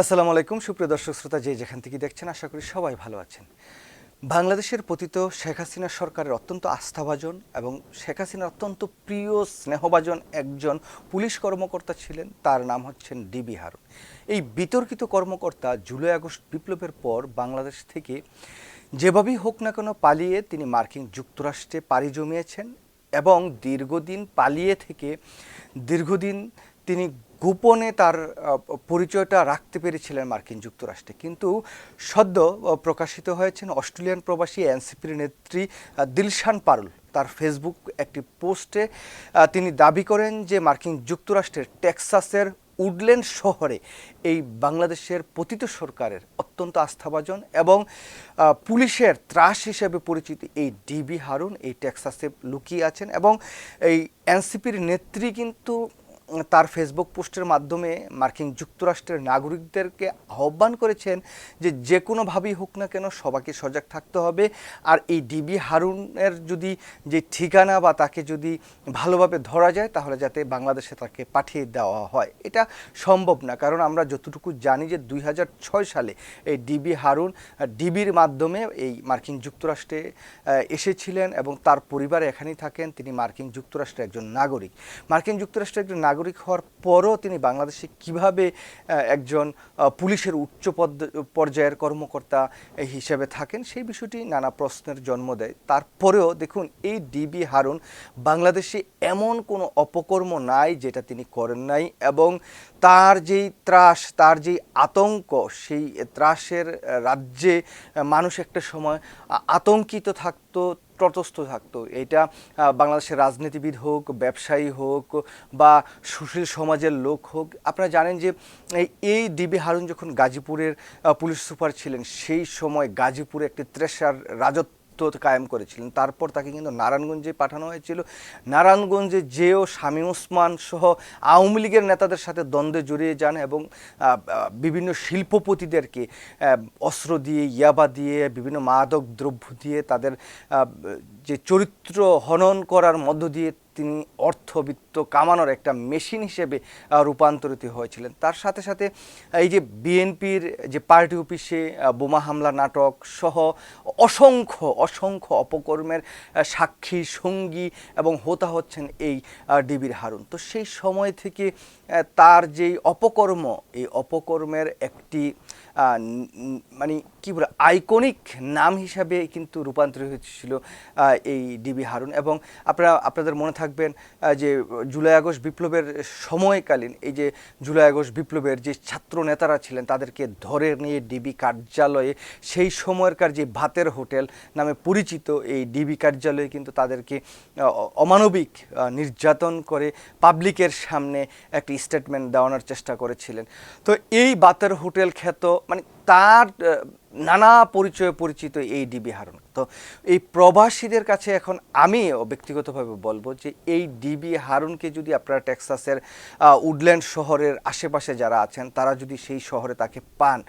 আসসালামু আলাইকুম, সুপ্রিয় দর্শক শ্রোতা যে যেখান থেকে দেখছেন, আশা করি সবাই ভালো আছেন। বাংলাদেশের পতিত শেখ হাসিনা সরকারের অত্যন্ত আস্থাভাজন এবং শেখ হাসিনার অত্যন্ত প্রিয় স্নেহভাজন একজন পুলিশ কর্মকর্তা ছিলেন, তার নাম হচ্ছেন ডিবি হারুন। এই বিতর্কিত কর্মকর্তা জুলাই আগস্ট বিপ্লবের পর বাংলাদেশ থেকে যেভাবেই হোক না কেন পালিয়ে তিনি মার্কিন যুক্তরাষ্ট্রে পাড়ি জমিয়েছেন এবং দীর্ঘদিন পালিয়ে থেকে দীর্ঘদিন তিনি গোপনে তার পরিচয়টা রাখতে পেরেছিলেন মার্কিন যুক্তরাষ্ট্রে। কিন্তু সদ্য প্রকাশিত হয়েছেন অস্ট্রেলিয়ান প্রবাসী এনসিপির নেত্রী দিলশান পারুল। তার ফেসবুক একটি পোস্টে তিনি দাবি করেন যে মার্কিন যুক্তরাষ্ট্রের টেক্সাসের উডল্যান্ড শহরে এই বাংলাদেশের পতিত সরকারের অত্যন্ত আস্থাভাজন এবং পুলিশের ত্রাস হিসেবে পরিচিত এই ডিবি হারুন এই টেক্সাসে লুকিয়ে আছেন এবং এই এনসিপির নেত্রী কিন্তু তার ফেসবুক পোস্টের মাধ্যমে মার্কিন যুক্তরাষ্ট্রের নাগরিকদেরকে আহ্বান করেছেন যে যে কোনোভাবেই হোক না কেন সবাইকে সজাগ থাকতে হবে। আর এই ডিবি হারুনের যদি যে ঠিকানা বা তাকে যদি ভালোভাবে ধরা যায়, তাহলে যাতে বাংলাদেশে তাকে পাঠিয়ে দেওয়া হয়। এটা সম্ভব না, কারণ আমরা যতটুকু জানি যে দুই হাজার ছয় সালে এই ডিবি হারুন ডিবির মাধ্যমে এই মার্কিন যুক্তরাষ্ট্রে এসেছিলেন এবং তার পরিবার এখানেই থাকেন। তিনি মার্কিন যুক্তরাষ্ট্রের একজন নাগরিক। মার্কিন যুক্তরাষ্ট্রের একজন নাগরিক হওয়ার পরও তিনি বাংলাদেশে কীভাবে একজন পুলিশের উচ্চ পদ- পর্যায়ের কর্মকর্তা হিসেবে থাকেন সেই বিষয়টি নানা প্রশ্নের জন্ম দেয়। তারপরেও দেখুন, এই ডিবি হারুন বাংলাদেশে এমন কোনো অপকর্ম নাই যেটা তিনি করেন নাই এবং তার যেই ত্রাস, তার যেই আতঙ্ক, সেই ত্রাসের রাজ্যে মানুষ একটা সময় আতঙ্কিত থাকতো তটস্থ থাকতো। এটা বাংলাদেশের রাজনীতিবিদ হোক, ব্যবসায়ী হোক বা সুশীল সমাজের লোক হোক, আপনারা জানেন যে এই- ডিবি হারুন যখন গাজীপুরের পুলিশ সুপার ছিলেন, সেই সময় গাজীপুরে একটি ত্রেসার রাজত্ব কায়েম করেছিলেন। তারপর তাকে কিন্তু নারায়ণগঞ্জে পাঠানো হয়েছিল। নারায়ণগঞ্জে যেও স্বামী ওসমান সহ আওয়ামী লীগের নেতাদের সাথে দ্বন্দ্বে জড়িয়ে যান এবং বিভিন্ন শিল্পপতিদেরকে অস্ত্র দিয়ে, ইয়াবা দিয়ে, বিভিন্ন মাদক দ্রব্য দিয়ে তাদের যে চরিত্র হনন করার মধ্য দিয়ে তিনি অর্থবিত্ত কামানোর একটা মেশিন হিসেবে রূপান্তরিত হয়েছিলেন। তার সাথে সাথে এই যে বিএনপির যে পার্টি অফিসে বোমা হামলা নাটক সহ অসংখ্য অসংখ্য অপকর্মের সাক্ষী, সঙ্গী এবং হোতা হচ্ছেন এই ডিবির হারুন। তো সেই সময় থেকে তার যেই অপকর্ম, এই অপকর্মের একটি মানে কি বলে আইকনিক নাম হিসাবে কিন্তু রূপান্তরিত হয়েছিল এই ডিবি হারুন। এবং আপনারা, আপনাদের মনে থাকবেন যে জুলাই আগস্ট বিপ্লবের সময়কালীন এই যে জুলাই আগস্ট বিপ্লবের যে ছাত্র নেতারা ছিলেন, তাদেরকে ধরে নিয়ে ডিবি কার্যালয়ে সেই সময়কার যে ভাতের হোটেল নামে পরিচিত এই ডিবি কার্যালয়ে কিন্তু তাদেরকে অমানবিক নির্যাতন করে পাবলিকের সামনে একটি স্টেটমেন্ট দেওয়ানোর চেষ্টা করেছিলেন। তো এই বাতের হোটেল খ্যাত মানে তার নানা পরিচয়ে পরিচিত এই ডিবি হারুন। তো এই প্রবাসীদের কাছে এখন আমি ব্যক্তিগতভাবে বলব যে এই ডিবি হারুনকে যদি আপনারা টেক্সাসের উডল্যান্ড শহরের আশেপাশে যারা আছেন, তারা যদি সেই শহরে তাকে পান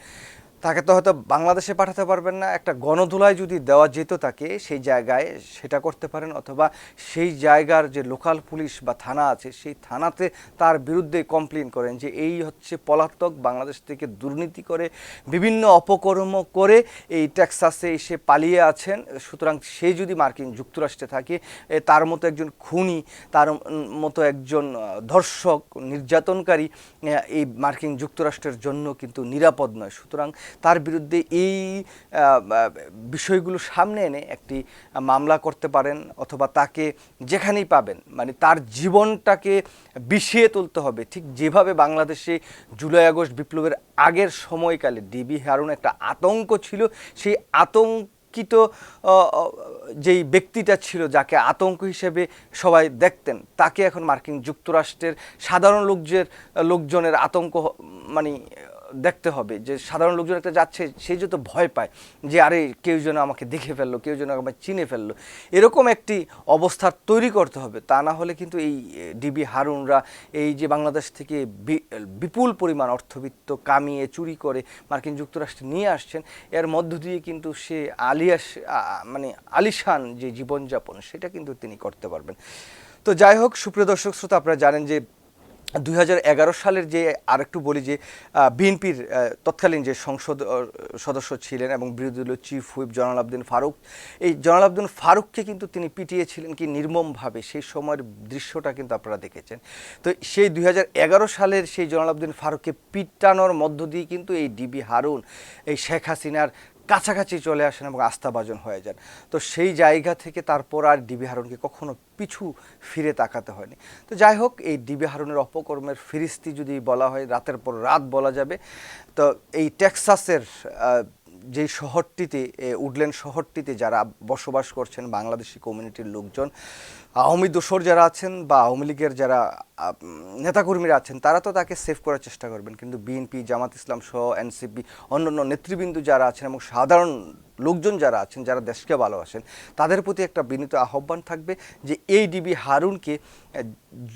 তাকে তো হয়তো বাংলাদেশে পাঠাতে পারবেন না। একটা গণধুলায় যদি দেওয়া যেত তাকে, সেই জায়গায় সেটা করতে পারেন অথবা সেই জায়গার যে লোকাল পুলিশ বা থানা আছে, সেই থানাতে তার বিরুদ্ধে কমপ্লেন করেন যে এই হচ্ছে পলাতক, বাংলাদেশ থেকে দুর্নীতি করে, বিভিন্ন অপকর্ম করে এই টেক্সাসে এসে পালিয়ে আছেন। সুতরাং সে যদি মার্কিন যুক্তরাষ্ট্রে থাকে তার মতো একজন খুনি, তার মতো একজন ধর্ষক, নির্যাতনকারী এই মার্কিন যুক্তরাষ্ট্রের জন্য কিন্তু নিরাপদ নয়। সুতরাং তার বিরুদ্ধে এই বিষয়গুলো সামনে এনে একটি মামলা করতে পারেন অথবা তাকে যেখানেই পাবেন মানে তার জীবনটাকে বিষিয়ে তুলতে হবে। ঠিক যেভাবে বাংলাদেশে জুলাই আগস্ট বিপ্লবের আগের সময়কালে ডিবি হারুন একটা আতঙ্ক ছিল সেই আতঙ্কিত আহ, আহ, যেই ব্যক্তিটা ছিল যাকে আতঙ্ক হিসেবে সবাই দেখতেন তাকে এখন মার্কিন যুক্তরাষ্ট্রের সাধারণ লোকজের লোকজনের আতঙ্ক মানে দেখতে হবে যে সাধারণ লোকজন একটা যাচ্ছে, সে যত ভয় পায় যে, আরে কেউ যেন আমাকে দেখে ফেলল, কেউ যেন আমাকে চিনে ফেলল। এরকম একটি অবস্থা তৈরি করতে হবে। তা না হলে কিন্তু এই ডিবি হারুনরা এই যে বাংলাদেশ থেকে বিপুল পরিমাণ অর্থবিত্ত কামিয়ে, চুরি করে মার্কিন যুক্তরাষ্ট্রে নিয়ে আসছেন, এর মধ্য দিয়ে কিন্তু সে আলিয়াস মানে আলিশান যে জীবনযাপন, সেটা কিন্তু তিনি করতে পারবেন। তো যাই হোক, সুপ্রিয় দর্শক, শ্রোতা, আপনারা জানেন যে দুই হাজার এগারো সালের যে আরেকটু বলি যে বিএনপির তৎকালীন যে সংসদ সদস্য ছিলেন এবং বিরোধী দলীয় চিফ হুইপ জনাল আবদিন ফারুক, এই জনাল আবদিন ফারুককে কিন্তু তিনি পিটিয়েছিলেন কি নির্মমভাবে। সেই সময়ের দৃশ্যটা কিন্তু আপনারা দেখেছেন। তো সেই দুই হাজার এগারো সালের সেই জনাল আবদিন ফারুককে পিটানোর মধ্য দিয়ে কিন্তু এই ডিবি হারুন, এই শেখ হাসিনার কাছাকাছি চলে আসেন এবং আস্থাভাজন হয়ে যান। তো সেই জায়গা থেকে তারপর আর ডিবি হারুনকে কখনো পিছু ফিরে তাকাতে হয়নি। তো যাই হোক, এই ডিবি হারুনের অপকর্মের ফিরিস্তি যদি বলা হয়, রাতের পর রাত বলা যাবে, তো এই টেক্সাসের যেই শহরটিতে উডল্যান্ড শহরটিতে যারা বসবাস করছেন বাংলাদেশি কমিউনিটির লোকজন, আওয়ামী দোসর যারা আছেন বা আওয়ামী লীগের যারা নেতাকর্মীরা আছেন, তারা তো তাকে সেভ করার চেষ্টা করবেন। কিন্তু বিএনপি জামাত ইসলাম সহ এনসিপি অন্যান্য নেতৃবৃন্দ যারা আছেন এবং সাধারণ লোকজন যারা আছেন যারা দেশকে ভালোবাসেন তাদের প্রতি একটা বিনীত আহ্বান থাকবে যে এই ডিবি হারুনকে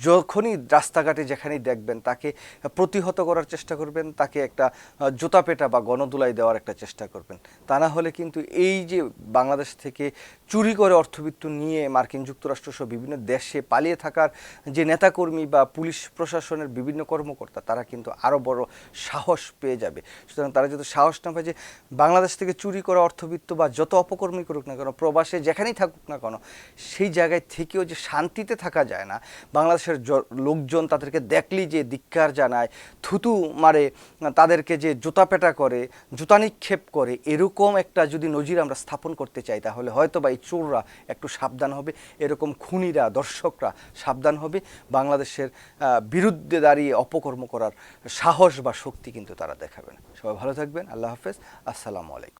যখনই রাস্তাঘাটে যেখানেই দেখবেন তাকে প্রতিহত করার চেষ্টা করবেন তাকে একটা আহ, জুতা পেটা বা গণদুলাই দেওয়ার একটা চেষ্টা করবেন। তা না হলে কিন্তু এই যে বাংলাদেশ থেকে চুরি করে অর্থবিত্ত নিয়ে মার্কিন যুক্তরাষ্ট্র সহ বিভিন্ন দেশে পালিয়ে থাকার যে নেতাকর্মী বা পুলিশ প্রশাসনের বিভিন্ন কর্মকর্তা তারা কিন্তু আরও বড় সাহস পেয়ে যাবে। সুতরাং তারা যদি সাহস না পায় যে বাংলাদেশ থেকে চুরি করা অর্থবিত্ত বা যত অপকর্মী করুক না কেন, প্রবাসে যেখানেই থাকুক না কেন, সেই জায়গায় থেকেও যে শান্তিতে থাকা যায় না, বাংলাদেশের লোকজন তাদেরকে দেখলেই যে ধিক্কার জানায়, থুতু মারে, তাদেরকে যে জুতা পেটা করে, জুতা নিক্ষেপ করে, এরকম একটা যদি নজির আমরা স্থাপন করতে চাই, তাহলে হয়তো বা এই চোররা একটু সাবধান হবে, এরকম খুনিরা, দর্শকরা সাবধান হবে, বাংলাদেশের বিরুদ্ধে দাঁড়িয়ে অপকর্ম করার সাহস বা শক্তি কিন্তু তারা দেখাবে না। সবাই ভালো থাকবেন, আল্লাহ হাফেজ, আসসালামু আলাইকুম।